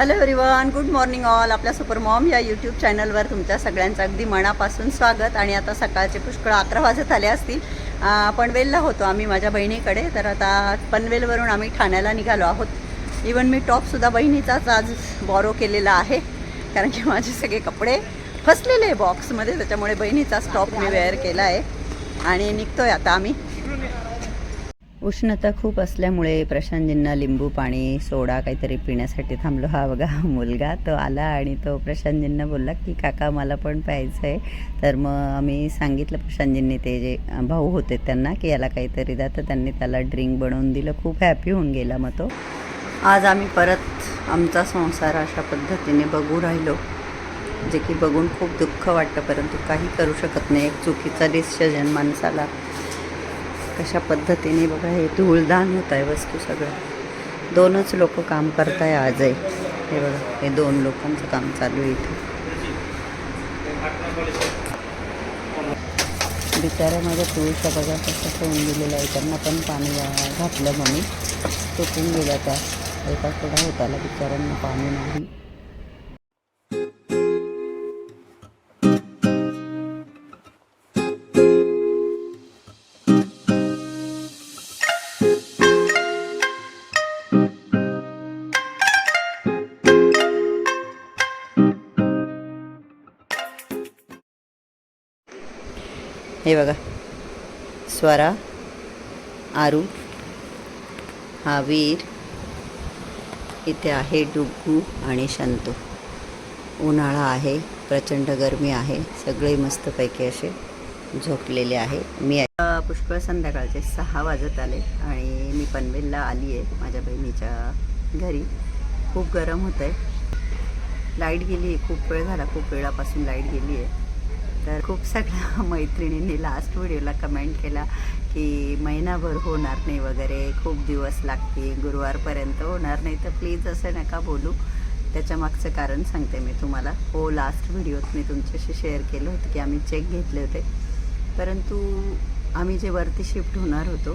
Hello everyone good morning all आपल्या super mom या YouTube चॅनलवर तुमच्या सगळ्यांचं अगदी मनापासून स्वागत. आणि आता सकाळचे पुष्कळ अकरा वाजत आले असतील. पनवेलला होतो आम्ही माझ्या बहिणीकडे. तर आता पनवेलवरून आम्ही ठाण्याला निघालो आहोत. इवन मी टॉपसुद्धा बहिणीचाच आज बॉरो केलेला आहे. कारण की माझे सगळे कपडे फसलेले आहे बॉक्समध्ये त्याच्यामुळे बहिणीचाच टॉप मी वेअर केला आहे. आणि निघतोय आता आम्ही. उष्णता खूप असल्यामुळे प्रशांतजींना लिंबू पाणी सोडा काहीतरी पिण्यासाठी थांबलो. हा बघा मुलगा तो आला आणि तो प्रशांतजींना बोलला की काका मला पण प्यायचं आहे तर मग आम्ही सांगितलं प्रशांतजींनी ते जे भाऊ होते त्यांना की याला काहीतरी द्या. तर त्यांनी त्याला ड्रिंक बनवून दिलं. खूप हॅपी होऊन गेला मग तो. आज आम्ही परत आमचा संसार अशा पद्धतीने बघू राहिलो जे की बघून खूप दुःख वाटतं परंतु काही करू शकत नाही. एक चुकीचा डिसिजन माणसाला कशा पद्धतीने बघा हे धूळदान होत आहे वस्तू सगळं. दोनच लोक काम करत आहे आजही. हे बघा हे दोन लोकांचं काम चालू आहे इथे. बिचाऱ्या माझ्या तुळशा बघा कसं ठेवून दिलेलं आहे. त्यांना पण पाणी घा- घातलं म्हणून तुटून गेल्या त्या. एका थोडा होताला बिचाऱ्यांना पाणी नाही. हे बघा. स्वरा आरू हा वीर इथे आहे डुग्गू आणि शंतू. उन्हाळा आहे प्रचंड गरमी आहे सगळे मस्तपैकी असे झोपलेले आहे. मी आता पुष्कळ संध्याकाळचे सहा वाजत आले आणि मी पनवेलला आली आहे माझ्या बहिणीच्या घरी. खूप गरम होतं आहे लाइट गेली आहे खूप वेळ झाला खूप वेळापासून लाइट गेली आहे तर खूप सगळ्या मैत्रिणींनी लास्ट व्हिडिओला कमेंट केला की महिनाभर होणार नाही वगैरे खूप दिवस लागतील गुरुवारपर्यंत होणार नाही तर प्लीज असं नका बोलू. त्याच्यामागचं कारण सांगते मी तुम्हाला. हो लास्ट व्हिडिओत मी तुमच्याशी शेअर केलं होतं की आम्ही चेक घेतले होते. परंतु आम्ही जे वरती शिफ्ट होणार होतो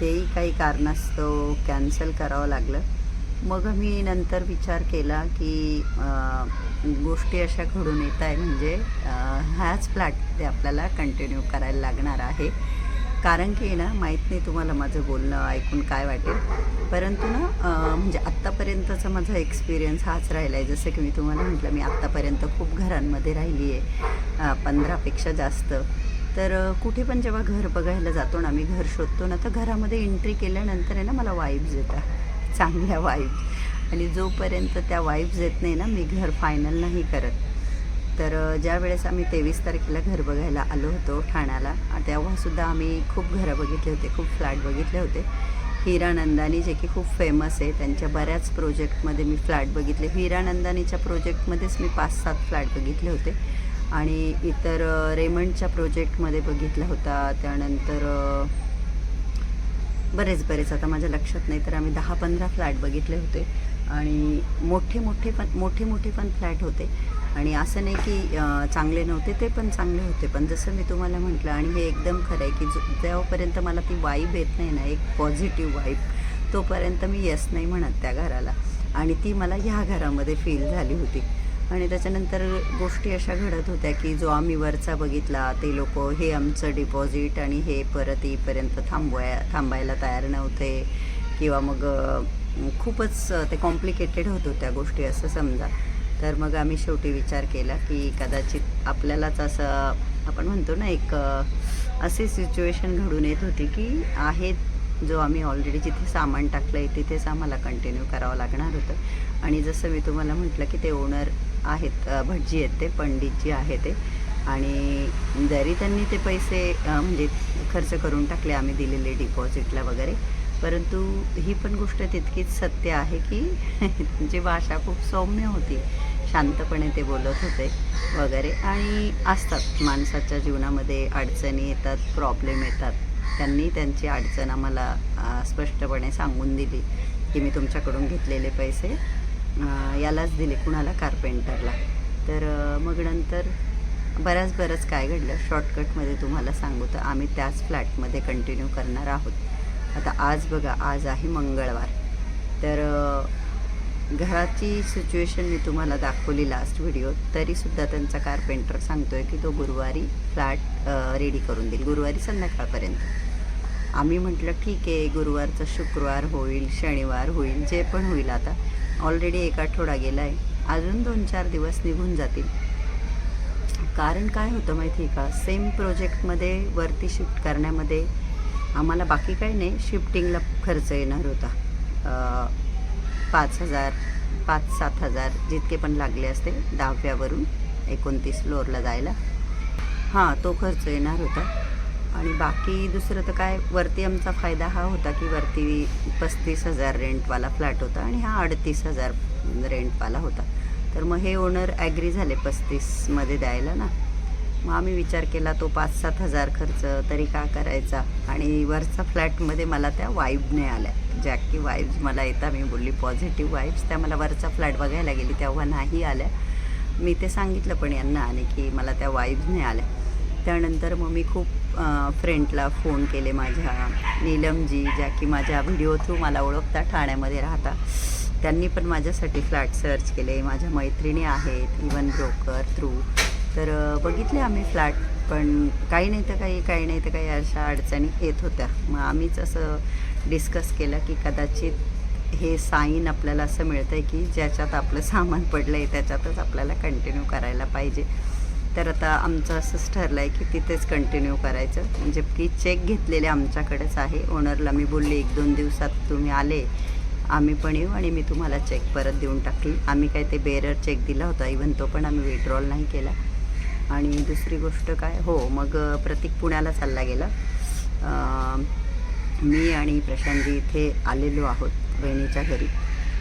तेही काही कारणास्तव कॅन्सल करावं लागलं. मग मी नंतर विचार केला की गोष्टी अशा घडून येत आहे म्हणजे अं, ह्याच ते आपल्याला कंटिन्यू करायला लागणार आहे. कारण की ना माहीत नाही तुम्हाला माझं बोलणं ऐकून काय वाटेल. परंतु ना म्हणजे आत्तापर्यंतचा माझा एक्सपिरियन्स हाच राहिला आहे जसं की मी तुम्हाला म्हटलं मी आत्तापर्यंत खूप घरांमध्ये राहिली आहे पंधरापेक्षा जास्त. तर कुठे पण जेव्हा घर बघायला जातो ना मी घर शोधतो ना तर घरामध्ये एंट्री केल्यानंतर आहे ना मला वाईब्स येतात. चांगल्या वाईब्स आणि जोपर्यंत त्या वाईब्स येत नाही ना मी घर फायनल नाही करत. तर ज्या वेळेस आम्ही तेवीस तारखेला घर बघायला आलो होतो ठाण्याला तेव्हासुद्धा आम्ही खूप घरं बघितले होते खूप फ्लॅट बघितले होते. हिरानंदानी जे की खूप फेमस आहे त्यांच्या बऱ्याच प्रोजेक्टमध्ये मी फ्लॅट बघितले. हिरानंदानीच्या प्रोजेक्टमध्येच मी पाच सात फ्लॅट बघितले होते. आणि इतर रेमंडच्या प्रोजेक्टमध्ये बघितला होता. त्यानंतर बरेच बरेच. आता माझ्या लक्षात नाही तर आम्ही दहा पंधरा फ्लॅट बघितले होते. आणि मोठे मोठे पण मोठे मोठे पण फ्लॅट होते. आणि असं नाही की चांगले नव्हते ते पण चांगले होते. पण जसं मी तुम्हाला म्हटलं आणि हे एकदम खरं आहे की जेव्हापर्यंत मला ती वाईब येत नाही ना एक पॉझिटिव्ह वाईब तोपर्यंत मी येस नाही म्हणत त्या घराला. आणि ती मला ह्या घरामध्ये फील झाली होती. आणि त्याच्यानंतर गोष्टी अशा घडत होत्या की जो आम्ही वरचा बघितला ते लोक हे आमचं डिपॉझिट आणि हे परत येईपर्यंत थांबवाय थांबायला तयार नव्हते. किंवा मग खूपच ते कॉम्प्लिकेटेड होत होत्या गोष्टी असं समजा. तर मग आम्ही शेवटी विचार केला की कदाचित आपल्यालाच असं आपण म्हणतो ना एक अशी सिच्युएशन घडून येत होती की आहेत जो आम्ही ऑलरेडी जिथे सामान टाकलं आहे तिथेच आम्हाला कंटिन्यू करावं लागणार होतं. आणि जसं मी तुम्हाला म्हटलं की ते ओनर आहेत भटजी आहेत ते पंडितजी आहे ते. आणि जरी त्यांनी ते पैसे म्हणजे खर्च करून टाकले आम्ही दिलेले डिपॉझिटला वगैरे परंतु ही पण गोष्ट तितकीच सत्य आहे की त्यांची भाषा खूप सौम्य होती. शांतपणे ते बोलत होते वगैरे. आणि असतात माणसाच्या जीवनामध्ये अडचणी येतात प्रॉब्लेम येतात. त्यांनी त्यांची अडचण आम्हाला स्पष्टपणे सांगून दिली की मी तुमच्याकडून घेतलेले पैसे यालाच दिले कुणाला? कार्पेंटरला तर मग नंतर बऱ्याच बरंच काय घडलं. शॉर्टकटमध्ये तुम्हाला सांगू तर आम्ही त्याच फ्लॅटमध्ये कंटिन्यू करणार आहोत. आता आज बघा आज आहे मंगळवार. तर घराची सिच्युएशन मी तुम्हाला दाखवली लास्ट व्हिडिओ तरीसुद्धा त्यांचा कारपेंटर आहे की तो गुरुवारी फ्लॅट रेडी करून देईल. गुरुवारी संध्याकाळपर्यंत. आम्ही म्हटलं ठीक आहे गुरुवारचं शुक्रवार होईल शनिवार होईल जे पण होईल आता. ऑलरेडी एक आठवडा गेला आहे अजून दोन चार दिवस निघून जातील. कारण काय होतं माहिती आहे का सेम प्रोजेक्टमध्ये वरती शिफ्ट करण्यामध्ये आम्हाला बाकी काही नाही. शिफ्टिंगला खर्च येणार होता. पाच हजार पाच सात हजार जितके पण लागले असते दहाव्यावरून एकोणतीस फ्लोअरला जायला. हां तो खर्च येणार होता. आणि बाकी दुसरं तर काय वरती आमचा फायदा हा होता की वरती पस्तीस हजार रेंटवाला फ्लॅट होता आणि हा अडतीस हजार रेंटवाला होता. तर मग हे ओनर ॲग्री झाले पस्तीसमध्ये द्यायला ना. मग आम्ही विचार केला तो पाच सात हजार खर्च तरी का करायचा? आणि वरचा फ्लॅटमध्ये मला त्या वाईबने आल्या. ज्या की वाईब्स मला येता मी बोलली पॉझिटिव्ह वाईब्स त्या मला वरचा फ्लॅट बघायला गेली तेव्हा नाही आल्या. मी ते सांगितलं पण यांना आणि की मला त्या वाईब्सने आल्या. त्यानंतर मग मी खूप फ्रेंडला फोन केले माझ्या नीलमजी ज्या की माझ्या व्हिडिओ थ्रू मला ओळखता ठाण्यामध्ये राहता त्यांनी पण माझ्यासाठी फ्लॅट सर्च केले. माझ्या मैत्रिणी आहेत इवन ब्रोकर थ्रू तर बघितले आम्ही फ्लॅट पण काही नाही तर काही काही नाही तर काही अशा अडचणी येत होत्या. मग आम्हीच असं डिस्कस केलं की कदाचित हे साईन आपल्याला असं मिळतं आहे की ज्याच्यात आपलं सामान पडलं आहे त्याच्यातच आपल्याला कंटिन्यू करायला पाहिजे. तर आता आमचं असंच ठरलं आहे की तिथेच कंटिन्यू करायचं. म्हणजे की चेक घेतलेले आमच्याकडेच आहे. ओनरला मी बोलले एक दोन दिवसात तुम्ही आले आम्ही पण येऊ आणि मी तुम्हाला चेक परत देऊन टाकली आम्ही काय ते बेरर चेक दिला होता. इव्हन तो पण आम्ही विड्रॉल नाही केला. आणि दुसरी गोष्ट काय? हो मग प्रतीक पुण्याला चालला गेला. मी आणि प्रशांतजी इथे आलेलो आहोत बहिणीच्या घरी.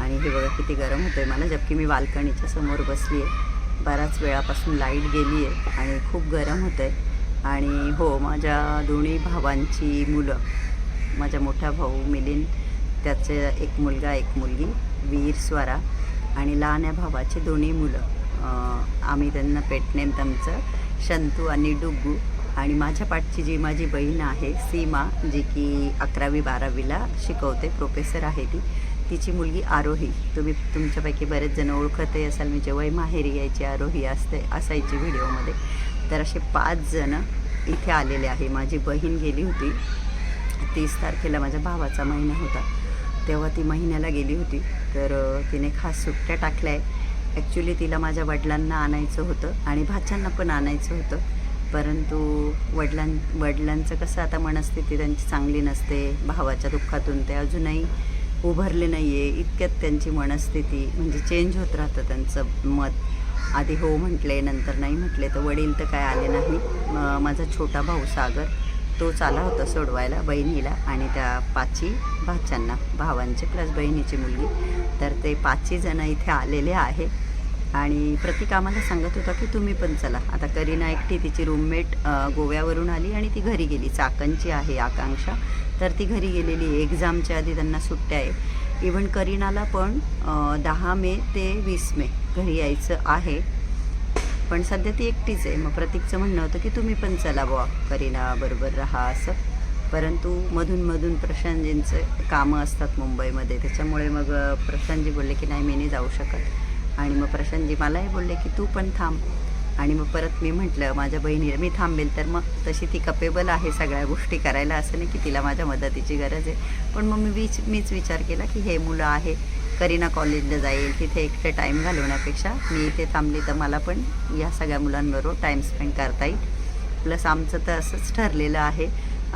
आणि हे बघा किती गरम होतं आहे मला जबकी मी बाल्कनीच्या समोर बसली आहे बऱ्याच वेळापासून लाइट गेली आहे आणि खूप गरम होतं आहे. आणि हो माझ्या दोन्ही भावांची मुलं माझ्या मोठा भाऊ मिलिंद त्याचे एक मुलगा एक मुलगी वीर स्वरा आणि लहान्या भावाचे दोन्ही मुलं. आम्ही त्यांना पेटनेम त्यांचं शंतू आणि डुग्गू. आणि माझ्या पाठची जी माझी बहीण आहे सीमा जी की अकरावी बारावीला शिकवते प्रोफेसर आहे ती. तिची मुलगी आरोही. तुम्ही तुमच्यापैकी बरेच जण ओळखतही असाल. मी जेव्हाही माहेरी यायची आरोही असते असायची व्हिडिओमध्ये. तर असे पाच जणं इथे आलेले आहे. माझी बहीण गेली होती. तीस तारखेला माझ्या भावाचा महिना होता. तेव्हा ती महिन्याला गेली होती. तर तिने खास सुट्ट्या टाकल्या. आहे ॲक्च्युली तिला माझ्या वडिलांना आणायचं होतं आणि भाच्यांना पण आणायचं होतं. परंतु वडिलां वडिलांचं कसं आता मनस्थिती त्यांची चांगली नसते. भावाच्या दुःखातून ते अजूनही उभरले नाही आहे इतक्यात त्यांची मनस्थिती म्हणजे चेंज होत राहतं त्यांचं मत. आधी हो म्हटले नंतर नाही म्हटले तर वडील तर काय आले नाही. माझा छोटा भाऊ सागर तोच आला होता सोडवायला बहिणीला आणि त्या पाची भाच्यांना भावांचे प्लस बहिणीची मुलगी. तर ते पाचही जणं इथे आलेले आहे. आणि प्रतीक आम्हाला सांगत होता की तुम्ही पण चला. आता करीना एकटी तिची रूममेट गोव्यावरून आली आणि ती घरी गेली. चाकणची आहे आकांक्षा. तर ती घरी गेलेली एक्झामच्या आधी त्यांना सुट्ट्या आहे इवन करीनाला पण दहा मे ते वीस मे घरी यायचं आहे. पण सध्या ती एकटीच आहे. मग प्रतीकचं म्हणणं होतं की तुम्ही पण चला बुवा करीना बरोबर राहा असं. परंतु मधून मधून प्रशांतजींचं कामं असतात मुंबईमध्ये. त्याच्यामुळे मग प्रशांतजी बोलले की नाही मी नाही जाऊ शकत. आणि मग प्रशांतजी मलाही बोलले की तू पण थांब. आणि मग परत मी म्हटलं माझ्या बहिणीला मी थांबेल तर मग तशी ती कपेबल आहे सगळ्या गोष्टी करायला असं नाही की तिला माझ्या मदतीची गरज आहे. पण मग मी वीच मीच विचार केला की हे मुलं आहे करीना कॉलेजला जाईल तिथे एकटे टाईम घालवण्यापेक्षा मी इथे थांबली तर मला पण या सगळ्या मुलांबरोबर टाईम स्पेंड करता येईल. प्लस आमचं तर असंच ठरलेलं आहे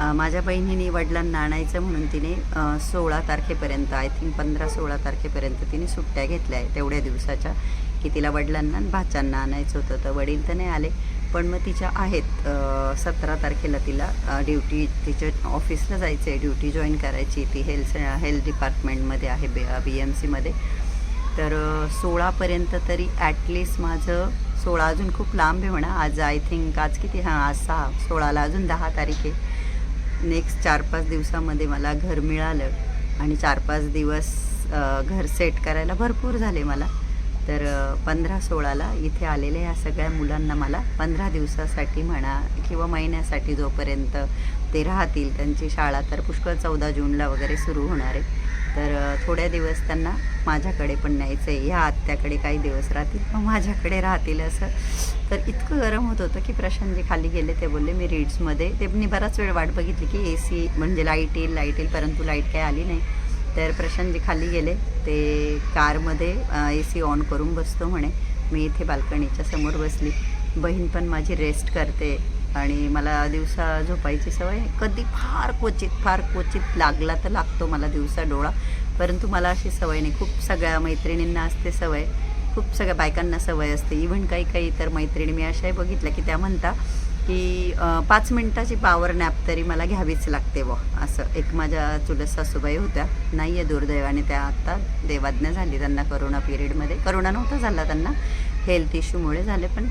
माझ्या बहिणीने वडिलांना आणायचं म्हणून तिने सोळा तारखेपर्यंत आय थिंक पंधरा सोळा तारखेपर्यंत तिने सुट्ट्या घेतल्या आहे तेवढ्या दिवसाच्या की तिला वडिलांना आणि भाच्यांना आणायचं होतं. तर वडील तर नाही आले पण मग तिच्या आहेत सतरा तारखेला तिला ड्युटी तिच्या ऑफिसला जायचं आहे ड्युटी जॉईन करायची. ती हेल्थ हेल्थ डिपार्टमेंटमध्ये आहे बी बी एम सीमध्ये. तर सोळापर्यंत तरी ॲटलिस्ट माझं सोळा अजून खूप लांब आहे म्हणा. आज आय थिंक आज किती? हां आज सहा सोळाला अजून दहा तारीख आहे. नेक्स्ट चार पाच दिवसामध्ये मला घर मिळालं आणि चार पाच दिवस घर सेट करायला भरपूर झाले मला. तर पंधरा सोळाला इथे आलेल्या या सगळ्या मुलांना मला पंधरा दिवसासाठी म्हणा किंवा महिन्यासाठी जोपर्यंत ते राहतील त्यांची शाळा तर पुष्कळ चौदा जूनला वगैरे सुरू होणार आहे. तर थोड्या दिवस त्यांना माझ्याकडे पण न्यायचं आहे ह्या आत्याकडे काही दिवस राहतील मग माझ्याकडे राहतील असं. तर इतकं गरम होत होतं की प्रशांतजी खाली गेले ते बोलले मी रीड्समध्ये ते मी बराच वेळ वाट बघितली की ए सी म्हणजे लाइट येईल लाइट येईल परंतु लाइट काही आली नाही. तर प्रशांतजी खाली गेले ते कारमध्ये ए सी ऑन करून बसतो म्हणे. मी इथे बाल्कनीच्या समोर बसली. बहीण पण माझी रेस्ट करते. आणि मला दिवसा झोपायची सवय कधी फार क्वचित फार क्वचित लागला तर लागतो मला दिवसा डोळा. परंतु मला अशी सवय नाही. खूप सगळ्या मैत्रिणींना असते सवय. खूप सगळ्या बायकांना सवय असते. इव्हन काही काही तर मैत्रिणी मी अशाही बघितल्या की त्या म्हणता की पाच मिनटाची पावर नॅप तरी मला घ्यावीच लागते व असं. एक माझ्या चुलत सासूबाई होत्या. नाही आहे दुर्दैवाने त्या आत्ता देवाज्ञा झाली. त्यांना करोना पिरियडमध्ये करोना नव्हता झाला त्यांना. हेल्थ इश्यूमुळे झाले. पण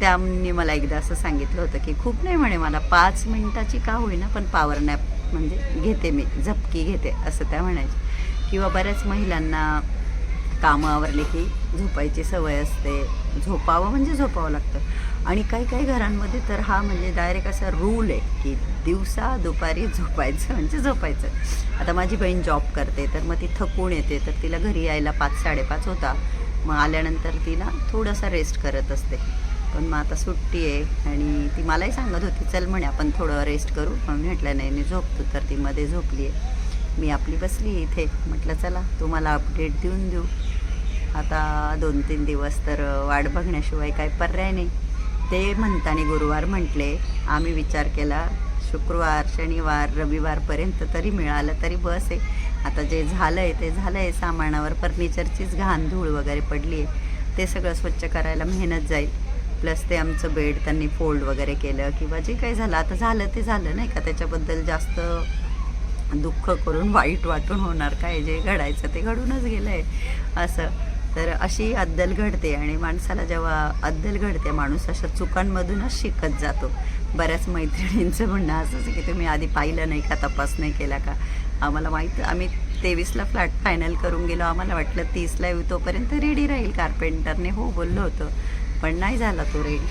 त्यांनी मला एकदा असं सांगितलं होतं की खूप नाही म्हणे मला पाच मिनटाची का होईना पण पावर नॅप म्हणजे घेते मी झपकी घेते असं त्या म्हणायचे किंवा बऱ्याच महिलांना कामं आवरले की झोपायची सवय असते झोपावं म्हणजे झोपावं लागतं. आणि काही काही घरांमध्ये तर हा म्हणजे डायरेक्ट असा रूल आहे की दिवसा दुपारी झोपायचं म्हणजे झोपायचं. आता माझी बहीण जॉब करते तर मग ती थकून येते तर तिला घरी यायला पाच साडेपाच होता. मग आल्यानंतर तिला थोडासा रेस्ट करत असते. पण मग आता सुट्टी आहे आणि ती मलाही सांगत होती चल म्हणे आपण थोडं रेस्ट करू. म्हणून म्हटलं नाही मी झोपतो. तर ती मध्ये झोपली आहे. मी आपली बसली इथे. म्हटलं चला तुम्हाला अपडेट देऊन देऊ. आता दोन तीन दिवस तर वाट बघण्याशिवाय काही पर्याय नाही. ते म्हणताना गुरुवार म्हटले आम्ही विचार केला शुक्रवार शनिवार रविवारपर्यंत तरी मिळालं तरी बस आहे. आता जे झालं आहे ते झालं आहे सामानावर फर्निचरचीच घाण धूळ वगैरे पडली आहे. ते सगळं स्वच्छ करायला मेहनत जाईल. प्लस ते आमचं बेड त्यांनी फोल्ड वगैरे केलं किंवा जे काही झालं आता झालं ते झालं नाही का? त्याच्याबद्दल जास्त दुःख करून वाईट वाटून होणार काय? जे घडायचं ते घडूनच गेलं आहे असं. तर अशी अद्दल घडते आणि माणसाला जेव्हा अद्दल घडते माणूस अशा चुकांमधूनच शिकत जातो. बऱ्याच मैत्रिणींचं म्हणणं असंच की तुम्ही आधी पाहिलं नाही का? तपास नाही केला का? आम्हाला माहीत आम्ही तेवीसला फ्लॅट फायनल करून गेलो. आम्हाला वाटलं तीसला येऊ तोपर्यंत रेडी राहील कार्पेंटरने हो बोललो होतं. पण नाही झाला तो रेडी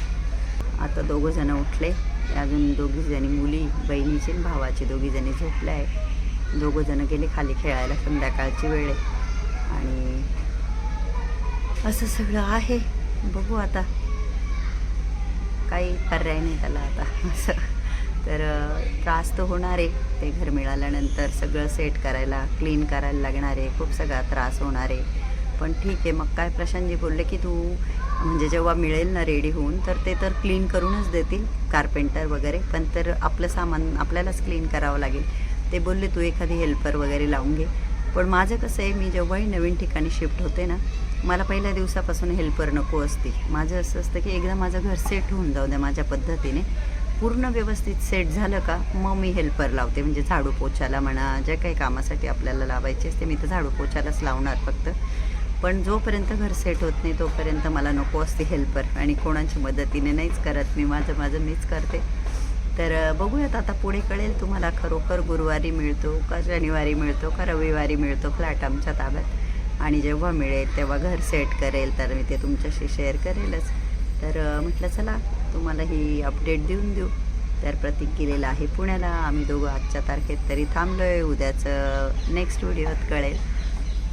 आता दोघंजणं उठले. अजून दोघीजणी मुली बहिणीची आणि भावाची. दोघीजणी झोपल्या आहे दोघंजणं गेले खाली खेळायला संध्याकाळची वेळ आहे. आणि असं सगळं आहे. बघू आता. काही पर्याय नाही त्याला आता. असं. तर त्रास तर होणार आहे. ते घर मिळाल्यानंतर सगळं सेट करायला क्लीन करायला लागणार आहे. खूप सगळा त्रास होणार आहे. पण ठीक आहे मग काय प्रशांतजी बोलले की तू म्हणजे जेव्हा मिळेल ना रेडी होऊन तर ते तर क्लीन करूनच देतील कार्पेंटर वगैरे. पण तर आपलं सामान आपल्यालाच क्लीन करावं लागेल. ते बोलले तू एखादी हेल्पर वगैरे लावून घे. पण माझं कसं आहे मी जेव्हाही नवीन ठिकाणी शिफ्ट होते ना मला पहिल्या दिवसापासून हेल्पर नको असते माझं असं असतं की एकदा माझं घर सेट होऊन जाऊ द्या माझ्या पद्धतीने. पूर्ण व्यवस्थित सेट झालं का मग मी हेल्पर लावते. म्हणजे झाडू पोछाला म्हणा ज्या काही कामासाठी आपल्याला लावायचे असते मी तर झाडू पोछालाच लावणार फक्त. पण जोपर्यंत घर सेट होत नाही तोपर्यंत मला नको असते हेल्पर आणि कोणाची मदतीने नाहीच करत मी. माझं माझं मीच करते. तर बघूयात आता पुढे कळेल तुम्हाला खरोखर गुरुवारी मिळतो का शनिवारी मिळतो का रविवारी मिळतो फ्लॅट आमच्या ताब्यात. आणि जेव्हा मिळेल तेव्हा घर सेट करेल. तर मी ते तुमच्याशी शेअर करेलच. तर म्हटलं चला तुम्हाला ही अपडेट देऊन देऊ. तर प्रतीक गेलेला आहे पुण्याला. आम्ही दोघं आजच्या तारखेत तरी थांबलो आहे उद्याचं नेक्स्ट व्हिडिओत कळेल.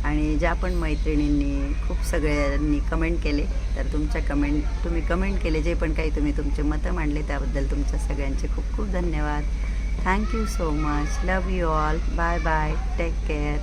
आणि ज्या पण मैत्रिणींनी खूप सगळ्यांनी कमेंट केले तर तुमच्या कमेंट तुम्ही कमेंट केले जे पण काही तुम्ही तुमचे मतं मांडले त्याबद्दल तुमच्या सगळ्यांचे खूप खूप धन्यवाद. Thank you so much love you all bye bye take care